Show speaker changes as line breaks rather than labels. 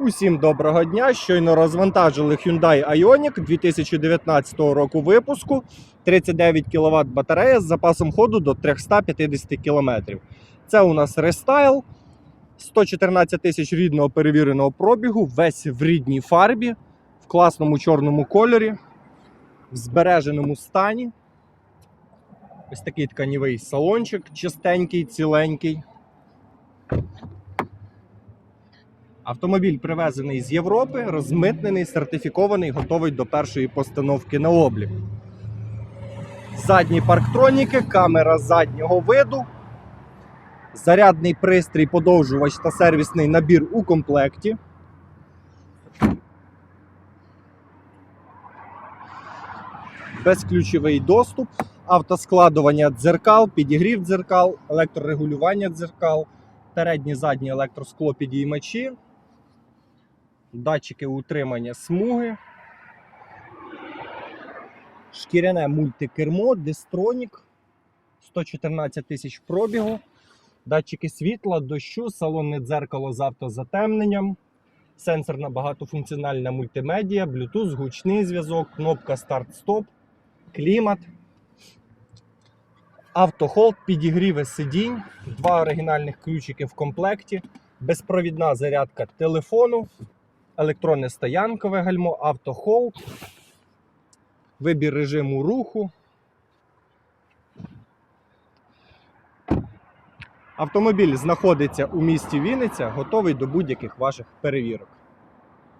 Усім доброго дня! Щойно розвантажили Hyundai Ioniq 2019 року випуску. 39 кВт батарея з запасом ходу до 350 км. Це у нас рестайл. 114 тисяч рідного перевіреного пробігу, весь в рідній фарбі, в класному чорному кольорі, в збереженому стані. Ось такий тканівий салончик, чистенький, ціленький. Автомобіль привезений з Європи, розмитнений, сертифікований, готовий до першої постановки на облік. Задні парктроніки, камера заднього виду, зарядний пристрій, подовжувач та сервісний набір у комплекті. Безключовий доступ, автоскладування дзеркал, підігрів дзеркал, електрорегулювання дзеркал, передні задні електроскло підіймачі, датчики утримання смуги, шкіряне мультикермо, дистронік, 114 тисяч пробігу, датчики світла, дощу, салонне дзеркало з автозатемненням, сенсорна багатофункціональна мультимедіа, Bluetooth, гучний зв'язок, кнопка старт-стоп, клімат. Автохолд, підігріви сидінь, два оригінальних ключики в комплекті, безпровідна зарядка телефону, електронне стоянкове гальмо, автохолд, вибір режиму руху. Автомобіль знаходиться у місті Вінниця, готовий до будь-яких ваших перевірок.